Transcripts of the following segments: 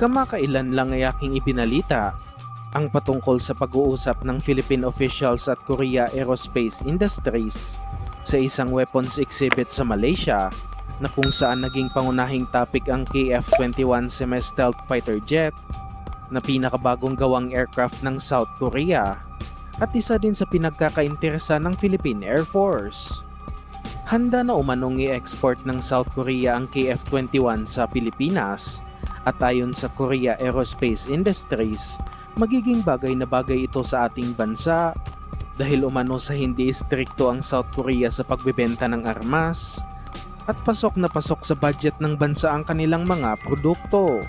Kamakailan lang ay aking ibinalita ang patungkol sa pag-uusap ng Philippine officials at Korea Aerospace Industries sa isang weapons exhibit sa Malaysia na kung saan naging pangunahing topic ang KF-21 semi-stealth fighter jet na pinakabagong gawang aircraft ng South Korea at isa din sa pinagkakainteresa ng Philippine Air Force. Handa na umanong i-export ng South Korea ang KF-21 sa Pilipinas at ayon sa Korea Aerospace Industries, magiging bagay na bagay ito sa ating bansa dahil umano sa hindi istrikto ang South Korea sa pagbebenta ng armas at pasok na pasok sa budget ng bansa ang kanilang mga produkto.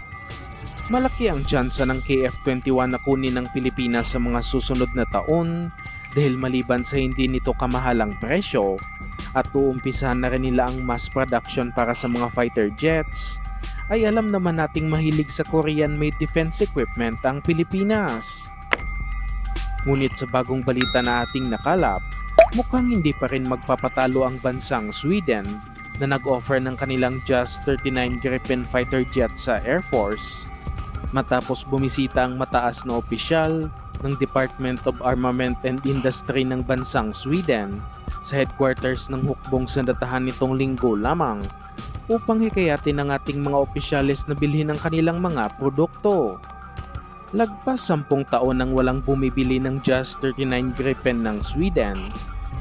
Malaki ang tsansa ng KF-21 na kunin ng Pilipinas sa mga susunod na taon dahil maliban sa hindi nito kamahalang presyo at uumpisahan na rin nila ang mass production para sa mga fighter jets, ay alam naman nating mahilig sa Korean-made defense equipment ang Pilipinas. Ngunit sa bagong balita na ating nakalap, mukhang hindi pa rin magpapatalo ang bansang Sweden na nag-offer ng kanilang Just 39 Gripen fighter jet sa Air Force matapos bumisita ang mataas na opisyal ng Department of Armament and Industry ng bansang Sweden sa headquarters ng hukbong sandatahan nitong linggo lamang upang hikayatin ang ating mga opisyalis na bilhin ang kanilang mga produkto. Lagpas sampung taon nang walang bumibili ng Just 39 Gripen ng Sweden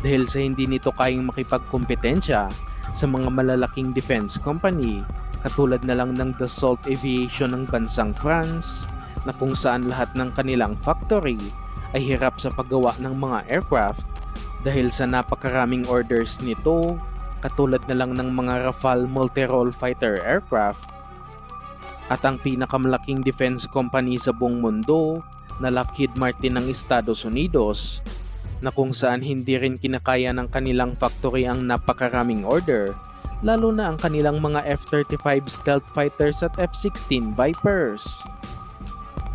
dahil sa hindi nito kayang makipagkompetensya sa mga malalaking defense company katulad na lang ng Dassault Aviation ng bansang France na kung saan lahat ng kanilang factory ay hirap sa paggawa ng mga aircraft dahil sa napakaraming orders nito katulad na lang ng mga Rafale multi-role fighter aircraft at ang pinakamalaking defense company sa buong mundo na Lockheed Martin ng Estados Unidos na kung saan hindi rin kinakaya ng kanilang factory ang napakaraming order lalo na ang kanilang mga F-35 stealth fighters at F-16 Vipers.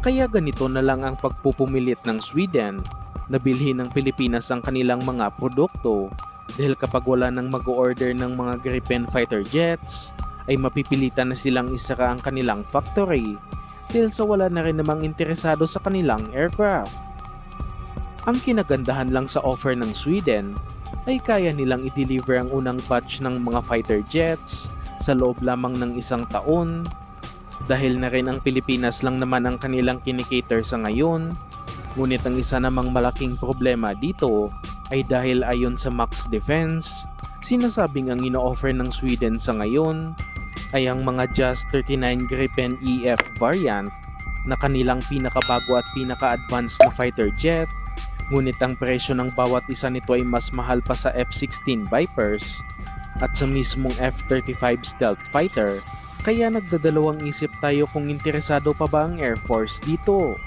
Kaya ganito na lang ang pagpupumilit ng Sweden na bilhin ng Pilipinas ang kanilang mga produkto dahil kapag wala nang mag-order ng mga Gripen fighter jets ay mapipilitan na silang isara ang kanilang factory dahil sa wala na rin namang interesado sa kanilang aircraft. Ang kinagandahan lang sa offer ng Sweden ay kaya nilang i-deliver ang unang batch ng mga fighter jets sa loob lamang ng isang taon dahil na rin ang Pilipinas lang naman ang kanilang kinikater sa ngayon ngunit ang isa namang malaking problema dito ay dahil ayon sa Max Defense sinasabing ang ino-offer ng Sweden sa ngayon ay ang mga Just 39 Gripen EF variant na kanilang pinakabago at pinaka-advanced na fighter jet Ngunit ang presyo ng bawat isa nito ay mas mahal pa sa F-16 Vipers at sa mismong F-35 stealth fighter kaya nagdadalawang isip tayo kung interesado pa ba ang Air Force dito.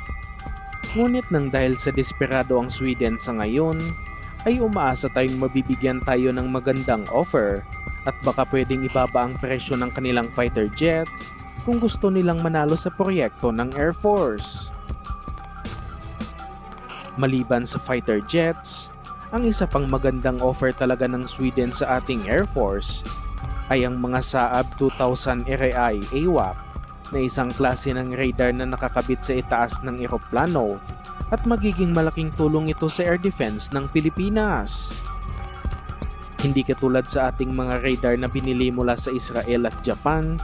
Ngunit nang dahil sa desperado ang Sweden sa ngayon, ay umaasa tayong mabibigyan tayo ng magandang offer at baka pwedeng ibaba ang presyo ng kanilang fighter jet kung gusto nilang manalo sa proyekto ng Air Force. Maliban sa fighter jets, ang isa pang magandang offer talaga ng Sweden sa ating Air Force ay ang mga Saab 2000 RAI AWAC na isang klase ng radar na nakakabit sa itaas ng eroplano at magiging malaking tulong ito sa air defense ng Pilipinas. Hindi katulad sa ating mga radar na binili mula sa Israel at Japan,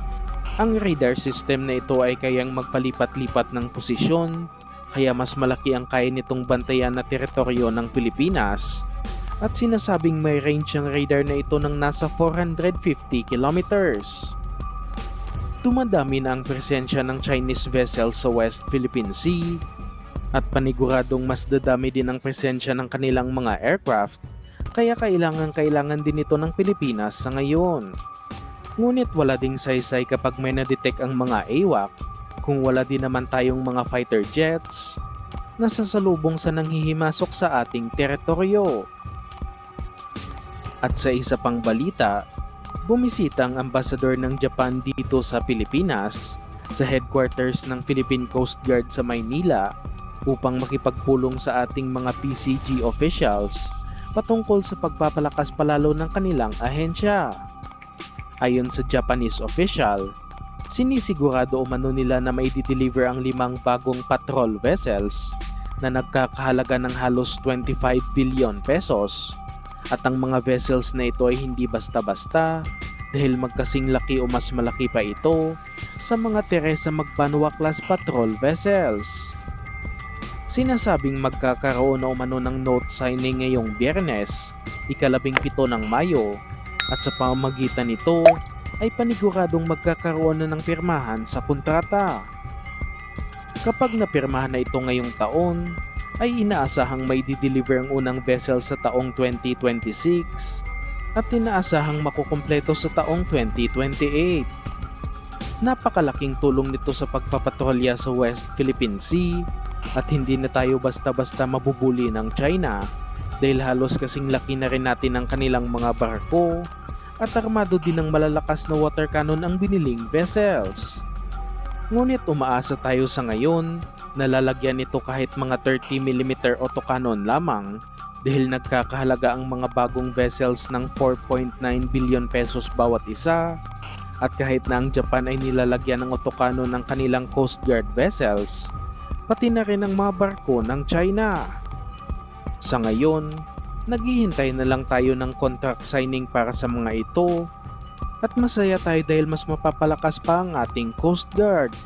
ang radar system na ito ay kayang magpalipat-lipat ng posisyon kaya mas malaki ang kaya nitong bantayan na teritoryo ng Pilipinas at sinasabing may range ang radar na ito ng nasa 450 kilometers. Tumadami na ang presensya ng Chinese vessel sa West Philippine Sea at paniguradong mas dadami din ang presensya ng kanilang mga aircraft kaya kailangan kailangan din ito ng Pilipinas sa ngayon. Ngunit wala ding saysay kapag may na-detect ang mga AWAC kung wala din naman tayong mga fighter jets na sasalubong sa nanghihimasok sa ating teritoryo. At sa isa pang balita, bumisita ang ambasador ng Japan dito sa Pilipinas sa headquarters ng Philippine Coast Guard sa Maynila upang makipagpulong sa ating mga PCG officials patungkol sa pagpapalakas palalo ng kanilang ahensya. Ayon sa Japanese official, Sinisigurado umano nila na may deliver ang limang bagong patrol vessels na nagkakahalaga ng halos 25 billion pesos. At ang mga vessels na ito ay hindi basta-basta dahil magkasing laki o mas malaki pa ito sa mga Teresa Magbanwa class patrol vessels. Sinasabing magkakaroon na umano ng note signing ngayong biyernes, ikalabing pito ng Mayo, at sa pamamagitan nito ay paniguradong magkakaroon na ng pirmahan sa kontrata. Kapag napirmahan na ito ngayong taon, ay inaasahang may dideliver ang unang vessel sa taong 2026 at inaasahang makukumpleto sa taong 2028. Napakalaking tulong nito sa pagpapatrolya sa West Philippine Sea at hindi na tayo basta-basta mabubuli ng China dahil halos kasing laki na rin natin ang kanilang mga barko at armado din ng malalakas na water cannon ang biniling vessels. Ngunit umaasa tayo sa ngayon na lalagyan ito kahit mga 30mm autocannon lamang dahil nagkakahalaga ang mga bagong vessels ng 4.9 billion pesos bawat isa at kahit na ang Japan ay nilalagyan ng autocannon ng kanilang Coast Guard vessels, pati na rin ang mga barko ng China. Sa ngayon, naghihintay na lang tayo ng contract signing para sa mga ito at masaya tayo dahil mas mapapalakas pa ang ating Coast Guard.